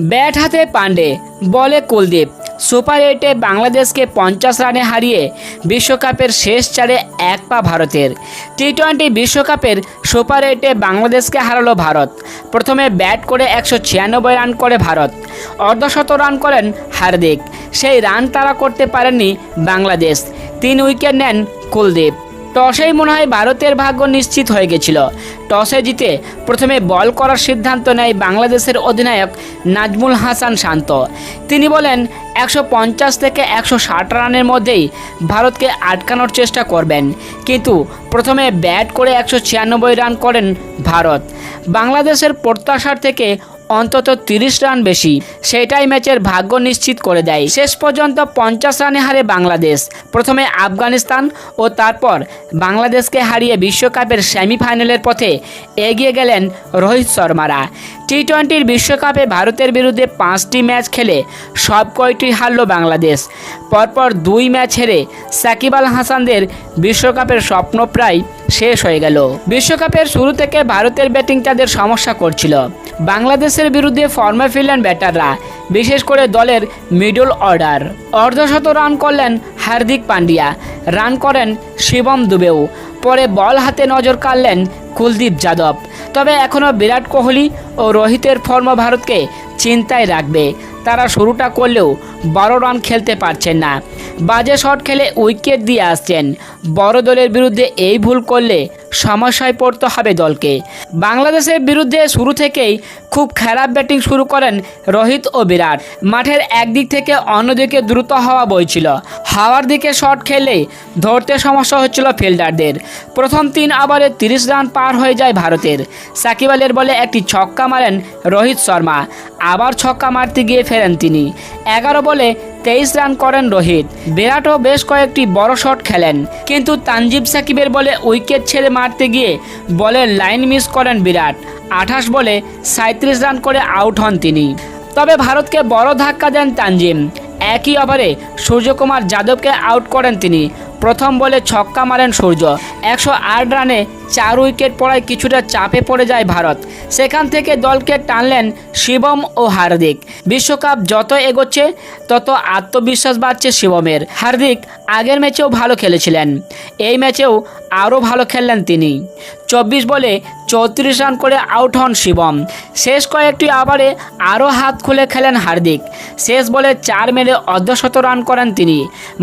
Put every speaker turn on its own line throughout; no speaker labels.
Bat হাতে পান্ডে বলে Kuldeep. Super এইটে বাংলাদেশকে পঞ্চাশ রানে হারিয়ে বিশ্বকাপের শেষ চারে এক পা ভারতের। টি টোয়েন্টি বিশ্বকাপের সুপার এইটে বাংলাদেশকে হারালো ভারত। প্রথমে ব্যাট করে একশো ছিয়ানব্বই রান করে ভারত। অর্ধশত রান করেন হার্দিক। সেই রান তারা করতে পারেননি বাংলাদেশ। তিন উইকেট নেন কুলদীপ। টসেই মনে হয় ভারতের ভাগ্য নিশ্চিত হয়ে গেছিল। টসে জিতে প্রথমে বল করার সিদ্ধান্ত নেয় বাংলাদেশের অধিনায়ক নাজমুল হাসান শান্ত। তিনি বলেন, একশো পঞ্চাশ থেকে একশো ষাট রানের মধ্যেই ভারতকে আটকানোর চেষ্টা করবেন। কিন্তু প্রথমে ব্যাট করে একশো ছিয়ানব্বই রান করেন ভারত। বাংলাদেশের প্রত্যাশার থেকে অন্তত তিরিশ রান বেশি। সেটাই ম্যাচের ভাগ্য নিশ্চিত করে দেয়। শেষ পর্যন্ত পঞ্চাশ রানে হারে বাংলাদেশ। প্রথমে আফগানিস্তান ও তারপর বাংলাদেশকে হারিয়ে বিশ্বকাপের সেমিফাইনালের পথে এগিয়ে গেলেন রোহিত শর্মারা। টি টোয়েন্টির বিশ্বকাপে ভারতের বিরুদ্ধে পাঁচটি ম্যাচ খেলে সব কয়টি হারল বাংলাদেশ। পরপর দুই ম্যাচ হেরে সাকিব আল হাসানদের বিশ্বকাপের স্বপ্ন প্রায় শেষ হয়ে গেল। বিশ্বকাপের শুরু থেকে ভারতের ব্যাটিং তাদের সমস্যা করছিল। বাংলাদেশের বিরুদ্ধে ফর্মে ফিরলেন ব্যাটাররা বিশেষ করে দলের মিডল অর্ডার অর্ধশত রান করলেন হার্দিক পান্ডিয়া রান করেন শিবম দুবেও। পরে বল হাতে নজর কাড়লেন কুলদীপ যাদব। তবে এখনও বিরাট কোহলি ও রোহিতের ফর্ম ভারতকে চিন্তায় রাখবে। তারা শুরুটা করলেও বারো রান খেলতে পারছেন না। বাজে শট খেলে উইকেট দিয়ে আসছেন। বড় দলের বিরুদ্ধে এই ভুল করলে সমস্যায় পড়তে হবে দলকে। বাংলাদেশের বিরুদ্ধে শুরু থেকেই খুব খারাপ ব্যাটিং শুরু করেন রোহিত ও বিরাট। মাঠের একদিক থেকে অন্যদিকে দ্রুত হাওয়া বইছিল হাওয়ার দিকে শট খেলে ধরতে সমস্যা হচ্ছিল ফিল্ডারদের। প্রথম তিন ওভারে তিরিশ রান পার হয়ে যায় ভারতের। সাকিব আলের বলে একটি ছক্কা মারেন রোহিত শর্মা। আবার ছক্কা মারতে গিয়ে ফেরেন তিনি। এগারো বলে তেইশ রান করেন রোহিত। বিরাটও বেশ কয়েকটি বড় শট খেলেন। কিন্তু তানজিব সাকিবের বলে উইকেট ছেড়ে মারতে গিয়ে বলের লাইন মিস করেন বিরাট। আঠাশ বলে সাঁত্রিশ রান করে আউট হন তিনি। তবে ভারতকে বড় ধাক্কা দেন তানজিম। একই ওভারে সূর্যকুমার যাদবকে আউট করেন তিনি। প্রথম বলে ছক্কা মারেন সূর্য। একশো আট রানে চার উইকেট পড়ায় কিছুটা চাপে পড়ে যায় ভারত। সেখান থেকে দলকে টানলেন শিবম ও হার্দিক। বিশ্বকাপ যত এগোচ্ছে, তত আত্মবিশ্বাস বাড়ছে শিবমের। হার্দিক আগের ম্যাচেও ভালো খেলেছিলেন। এই ম্যাচেও আরও ভালো খেললেন তিনি। চব্বিশ বলে চৌত্রিশ রান করে আউট হন শিবম। শেষ কয়েকটি ওভারে আরও হাত খুলে খেলেন হার্দিক। শেষ বলে চার মেরে অর্ধশত রান করেন তিনি।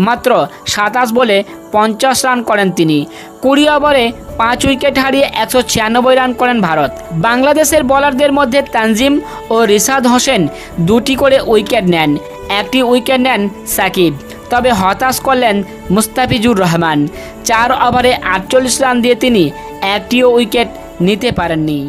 মাত্র সাতাশ বলে পঞ্চাশ রান করেন তিনি। কুড়ি ওভারে পাঁচ উইকেট হারিয়ে একশো ছিয়ানব্বই রান করেন ভারত। বাংলাদেশের বোলারদের মধ্যে তানজিম ও রিশাদ হোসেন দুটি করে উইকেট নেন। একটি উইকেট নেন সাকিব, তবে হতাশ করলেন মুস্তাফিজুর রহমান। চার ওভারে আটচল্লিশ রান দিয়ে তিনি একটিও উইকেট নিতে পারেননি।